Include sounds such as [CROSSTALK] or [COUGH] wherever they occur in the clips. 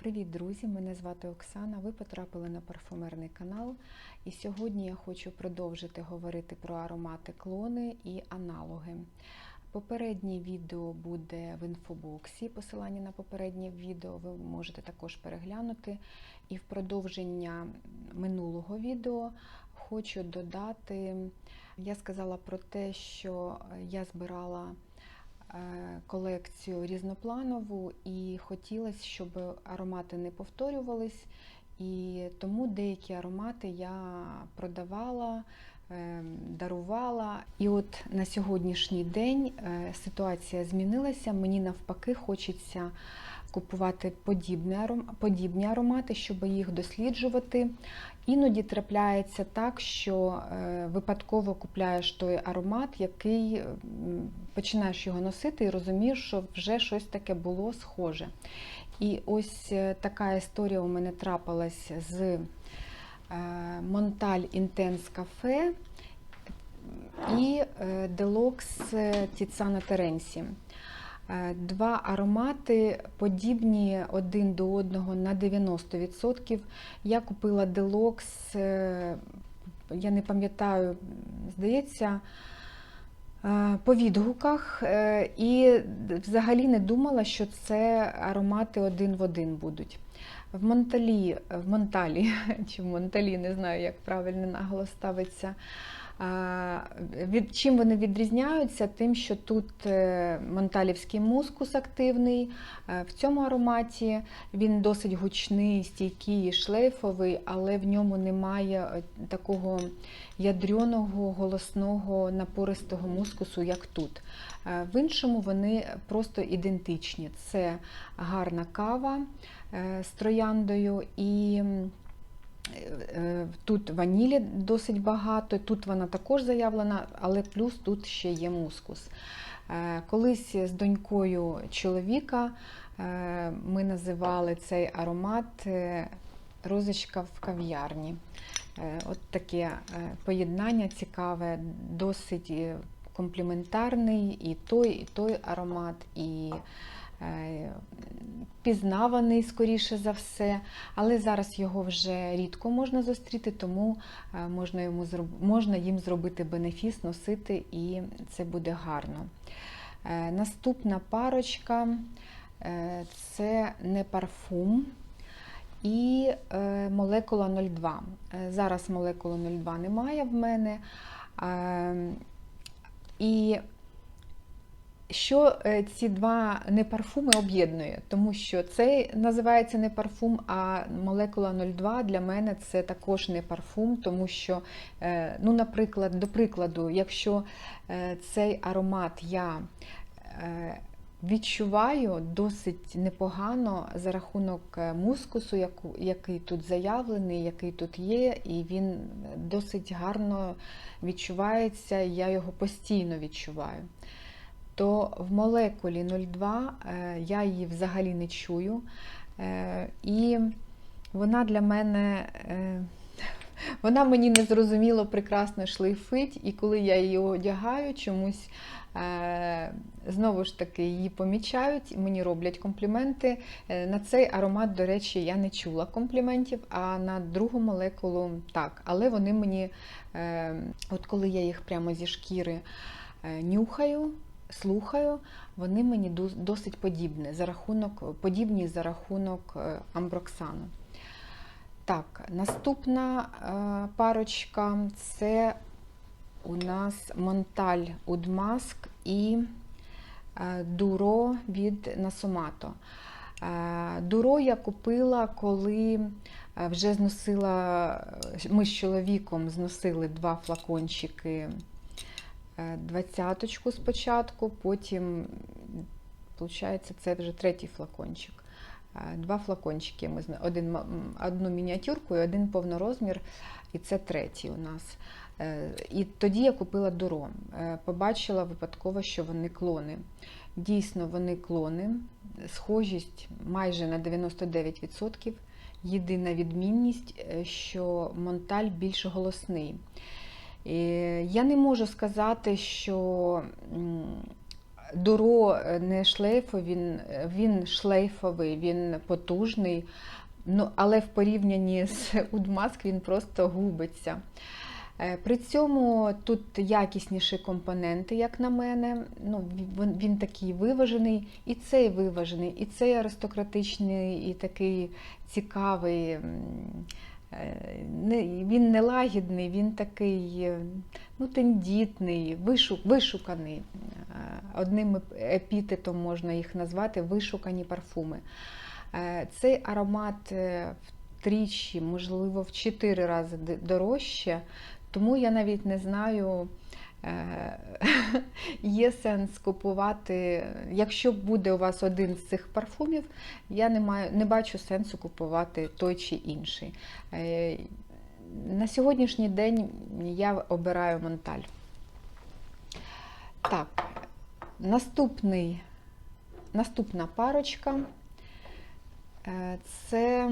Привіт, друзі! Мене звати Оксана. Ви потрапили на парфумерний канал. І сьогодні я хочу продовжити говорити про аромати клони і аналоги. Попереднє відео буде в інфобоксі. Посилання на попереднє відео ви можете також переглянути. І в продовження минулого відео хочу додати, я сказала про те, що я збирала колекцію різнопланову і хотілося, щоб аромати не повторювались. І тому деякі аромати я продавала, е, дарувала. І от на сьогоднішній день е, ситуація змінилася. Мені навпаки хочеться купувати подібні аром- подібні аромати, щоб їх досліджувати. Іноді трапляється так, що е, випадково купляєш той аромат, який починаєш його носити і розумієш, що вже щось таке було схоже. І ось е, така історія у мене трапилась з Монталь Intense Cafe і Deluxe Тіцана Теренсі. Е, Два аромати подібні один до одного на 90%. Я купила е, я не пам'ятаю, здається, е, по відгуках, е, і взагалі не думала, що це аромати один в один будуть. В Монталі, в Монталі, [LAUGHS] чи в Монталі, не знаю, як правильно наголос ставиться. Від чим вони відрізняються? Тим, що тут е, монталівський мускус активний. е, В цьому ароматі він досить гучний, стійкий, шлейфовий, але в ньому немає е, такого ядрьоного, голосного, напористого мускусу, як тут. В іншому вони просто ідентичні. Це гарна кава з трояндою і. М, Е, Тут ванілі досить багато, тут вона також заявлена, але плюс тут ще є мускус. Е, Колись з донькою чоловіка е, ми називали цей аромат е, розочка в кав'ярні. Е, От таке е, поєднання цікаве, досить е, компліментарний і той, і той аромат, і е, пізнаваний, скоріше за все, але зараз його вже рідко можна зустріти, тому е, можна, йому, можна їм зробити бенефіс, носити, і це буде гарно. Е, Наступна парочка е, це не парфум і е, молекула 02. Е, Зараз молекули 02 немає в мене. Е, І що е, ці два не парфуми об'єднує? Тому що цей називається не парфум, а молекула 02 для мене це також не парфум, тому що, е, ну, наприклад, до прикладу, якщо е, цей аромат я відчуваю досить непогано за рахунок мускусу, який тут заявлений, який тут є, і він досить гарно відчувається, я його постійно відчуваю то в молекулі 02 е, я її взагалі не чую. Е, І вона для мене, е, [LAUGHS] вона мені незрозуміло прекрасно шлейфить, і коли я її одягаю, чомусь е, знову ж таки її помічають, мені роблять компліменти. На цей аромат, до речі, я не чула компліментів, а на другу молекулу так. Але вони мені, е, от коли я їх прямо зі шкіри е, нюхаю, слухаю, вони мені досить подібні за рахунок, подібні за рахунок е, амброксану. Так, наступна е, парочка це у нас Монталь Удмаск і е, Дуро від Насомато. Дуро я купила, коли вже зносила, ми з чоловіком зносили два флакончики двадцяточку спочатку, потім, виходить, це вже третій флакончик. Е, Два флакончики. Ми один, одну мініатюрку і один повнорозмір, і це третій у нас. Е, І тоді я купила дуро. Е, Побачила випадково, що вони клони. Дійсно, вони клони, схожість майже на 99%. Єдина відмінність, е, що Монталь більш голосний. Е, Я не можу сказати, що Дуро е, не шлейфовий, він, він шлейфовий, він потужний, ну, але в порівнянні з [LAUGHS] Удмаск він просто губиться. Е, При цьому тут якісніші компоненти, як на мене. Ну, він, він такий виважений, і цей виважений, і цей аристократичний, і такий цікавий. Е, Він нелагідний, він такий е, ну, тендітний, вишу- вишуканий. Е, Одним епітетом можна їх назвати вишукані парфуми. Цей аромат втричі, можливо, в чотири рази дорожче, тому я навіть не знаю, [LAUGHS] є сенс купувати. Якщо буде у вас один з цих парфумів, я не, маю, не бачу сенсу купувати той чи інший. Е, На сьогоднішній день я обираю Монталь. Так, наступний, наступна парочка. Е, Це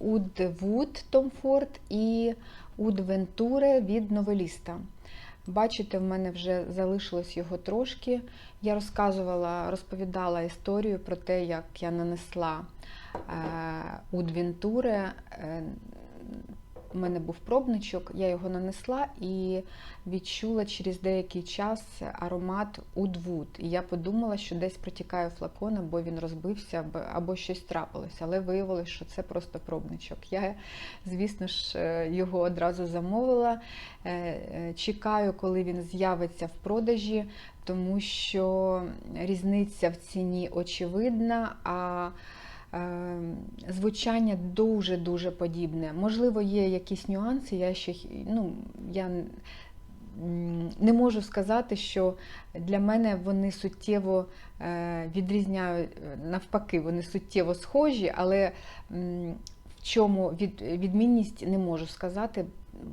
Уд Вуд Том Форд і Уд Вентуре від новеліста. Бачите, в мене вже залишилось його трошки. Я розказувала, розповідала історію про те, як я нанесла е, Уд Е, У мене був пробничок, я його нанесла і відчула через деякий час аромат Удвуд. І я подумала, що десь протікає флакон, або він розбився, або- щось трапилося. Але виявилось, що це просто пробничок. Я, звісно ж, е, його одразу замовила. Е, е, Чекаю, коли він з'явиться в продажі, тому що різниця в ціні очевидна. а Звучання дуже-дуже подібне. Можливо, є якісь нюанси, я ще ну, я не можу сказати, що для мене вони суттєво е, відрізняють, навпаки, вони суттєво схожі, але в чому від, відмінність не можу сказати,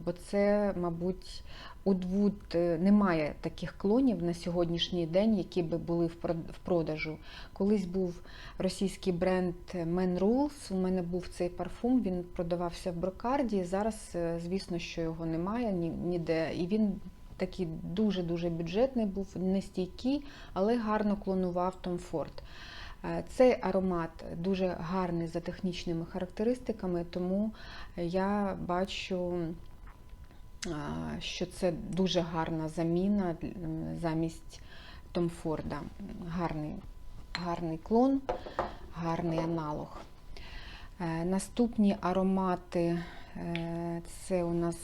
бо це, мабуть, у Двуд е, немає таких клонів на сьогоднішній день, які би були в продажу. Колись був російський бренд Men Rules, У мене був цей парфум, він продавався в брокарді. Зараз, е, звісно, що його немає ні- ніде. І він такий дуже-дуже бюджетний був, нестійкий, але гарно клонував Tom Ford. Е, Цей аромат дуже гарний за технічними характеристиками, тому я бачу, що це дуже гарна заміна замість Том Форда. Гарний, гарний клон, гарний аналог. Е, Наступні аромати е, це у нас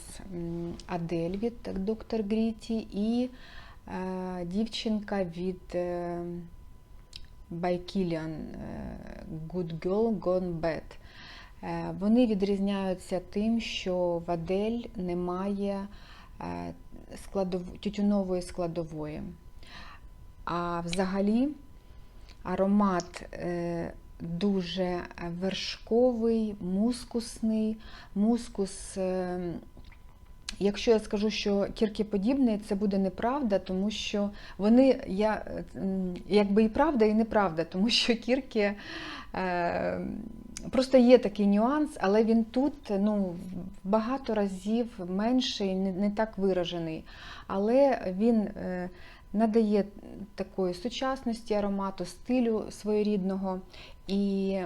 Адель від доктор Гріті і е, дівчинка від by Good Girl Gone Bad. Е, Вони відрізняються тим, що в Адель немає е, складов... тютюнової складової. А взагалі аромат е, дуже вершковий, мускусний. Мускус, якщо я скажу, що кіркіподібний, це буде неправда, тому що вони, я, якби і правда, і неправда, тому що кірки. Просто є такий нюанс, але він тут ну, багато разів менший, не, не так виражений. Але він е, надає такої сучасності аромату, стилю своєрідного. І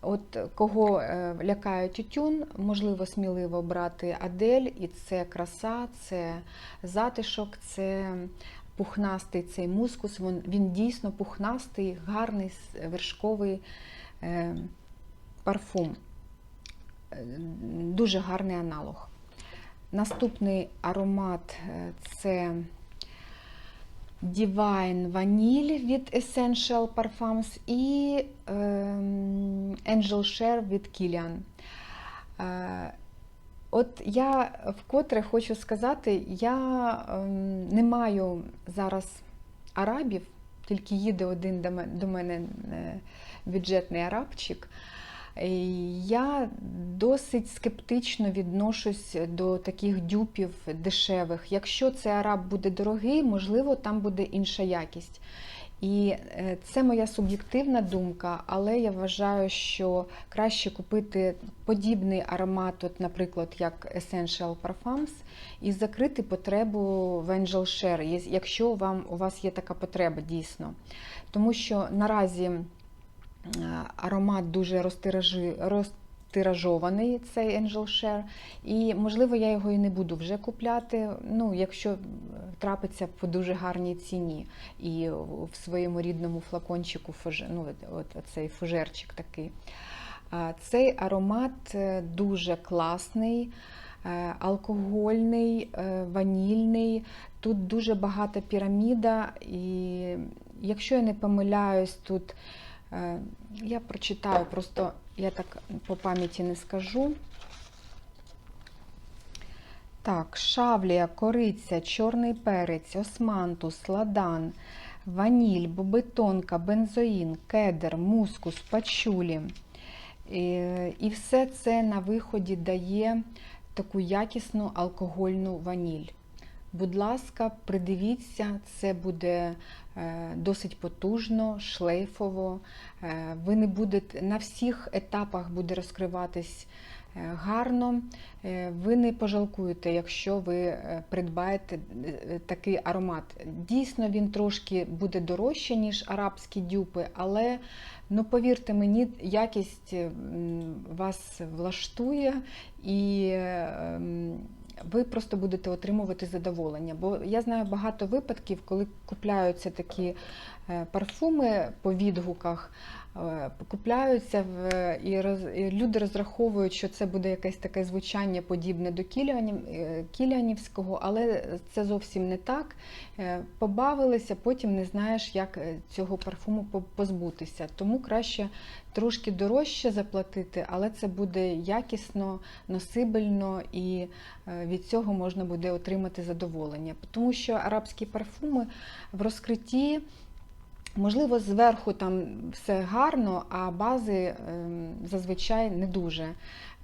от кого е, лякає тютюн, можливо сміливо брати Адель, і це краса, це затишок, це пухнастий цей мускус. Він, він дійсно пухнастий, гарний, вершковий. Е, парфум. Е, Дуже гарний аналог. Наступний аромат е, це Divine Vanille від Essential Parfums і ем, Angel Share від Kilian. Е, От я вкотре хочу сказати, я ем, не маю зараз арабів, тільки їде один до мене бюджетний арабчик. І Я досить скептично відношусь до таких дюпів дешевих. Якщо цей араб буде дорогий, можливо, там буде інша якість. І е, це моя суб'єктивна думка, але я вважаю, що краще купити подібний аромат, от, наприклад, як Essential Parfums, і закрити потребу в Angel Share, якщо вам, у вас є така потреба дійсно. Тому що наразі е, аромат дуже розтиражований, цей Angel Share, і можливо я його і не буду вже купляти, ну, якщо е, трапиться по дуже гарній ціні і в своєму рідному флакончику, ну, от, цей фужерчик такий. Цей аромат е, дуже класний, е, алкогольний, е, ванільний. Тут дуже багата піраміда, і якщо я не помиляюсь, тут е, я прочитаю, просто я так по пам'яті не скажу. Так, шавлія, кориця, чорний перець, османтус, ладан, ваніль, бобетонка, бензоїн, кедр, мускус, пачулі. І все це на виході дає таку якісну алкогольну ваніль. Будь ласка, придивіться, це буде е, досить потужно, шлейфово. Е, Ви не будете на всіх етапах буде розкриватись е, гарно. Ви не пожалкуєте, якщо ви придбаєте такий аромат. Дійсно, він трошки буде дорожче, ніж арабські дюпи, але ну, повірте мені, якість вас влаштує і. Ви просто будете отримувати задоволення. Бо я знаю багато випадків, коли купляються такі парфуми по відгуках, е, купляються в, і, роз, і люди розраховують, що це буде якесь таке звучання подібне до кіліанів, е, кіліанівського, але це зовсім не так. Е, Побавилися, потім не знаєш, як е, цього парфуму позбутися. Тому краще трошки дорожче заплатити, але це буде якісно, носибельно і е, від цього можна буде отримати задоволення. Тому що арабські парфуми в розкритті. Можливо, зверху там все гарно, а бази ем, зазвичай не дуже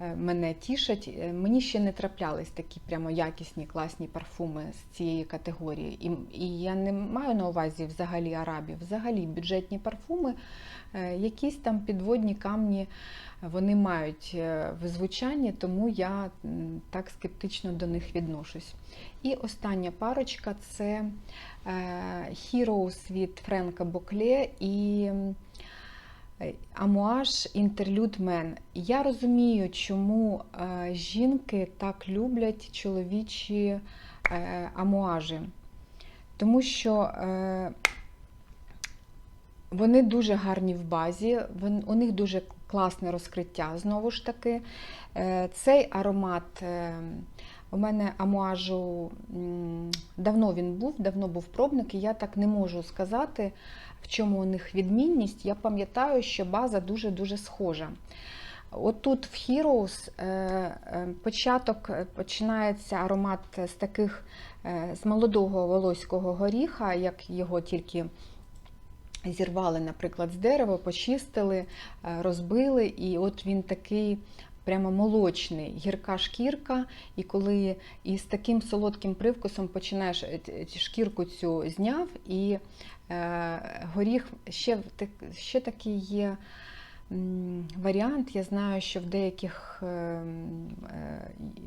е, мене тішать. Е, Мені ще не траплялись такі прямо якісні, класні парфуми з цієї категорії. І, і я не маю на увазі взагалі арабів, взагалі бюджетні парфуми, е, якісь там підводні камні вони мають в звучанні, тому я так скептично до них відношусь. І остання парочка це Heroes від Френка Бокле і е, Амуаж Інтерлюд Мен. Я розумію, чому е, жінки так люблять чоловічі е, амуажі. Тому що е, вони дуже гарні в базі, у них дуже класне розкриття. Знову ж таки, Е, цей аромат е, у мене амуажу давно він був, давно був пробник, і я так не можу сказати, в чому у них відмінність. Я пам'ятаю, що база дуже-дуже схожа. Отут в Heroes е, е, початок е, починається аромат з таких з молодого волоського горіха, як його тільки зірвали, наприклад, з дерева, почистили, розбили, і от він такий прямо молочний, гірка шкірка. І коли із таким солодким привкусом починаєш е, шкірку цю зняв, і е, горіх ще, ще такий є. Варіант, я знаю, що в деяких е, е,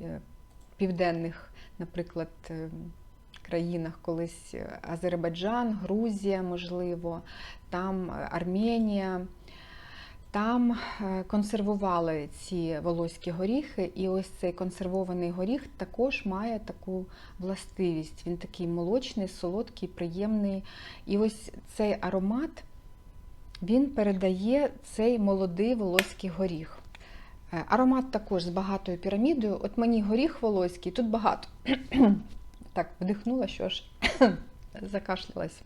е, південних, наприклад, е, країнах колись е, Азербайджан, Грузія, можливо, там е, Арменія. Там е, консервували ці волоські горіхи, і ось цей консервований горіх також має таку властивість. Він такий молочний, солодкий, приємний. І ось цей аромат він передає цей молодий волоський горіх. Е, Аромат також з багатою пірамідою. От мені горіх волоський, тут багато. [COUGHS] Так, вдихнула, що ж [COUGHS] закашлялась.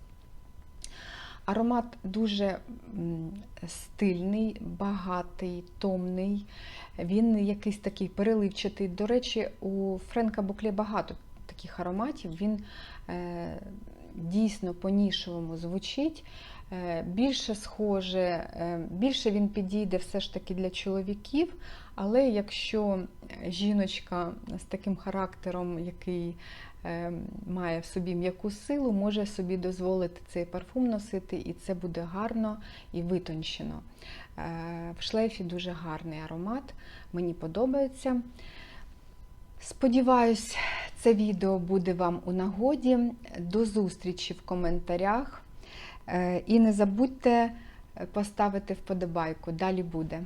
Аромат дуже стильний, багатий, томний. Він якийсь такий переливчатий. До речі, у Френка Букле багато таких ароматів. Він е, дійсно по-нішовому звучить. Е, більше схоже, е, більше він підійде все ж таки для чоловіків, але якщо жіночка з таким характером, який має в собі м'яку силу, може собі дозволити цей парфум носити, і це буде гарно і витончено. Е, В шлейфі дуже гарний аромат, мені подобається. Сподіваюсь, це відео буде вам у нагоді. До зустрічі в коментарях. Е, І не забудьте поставити вподобайку. Далі буде.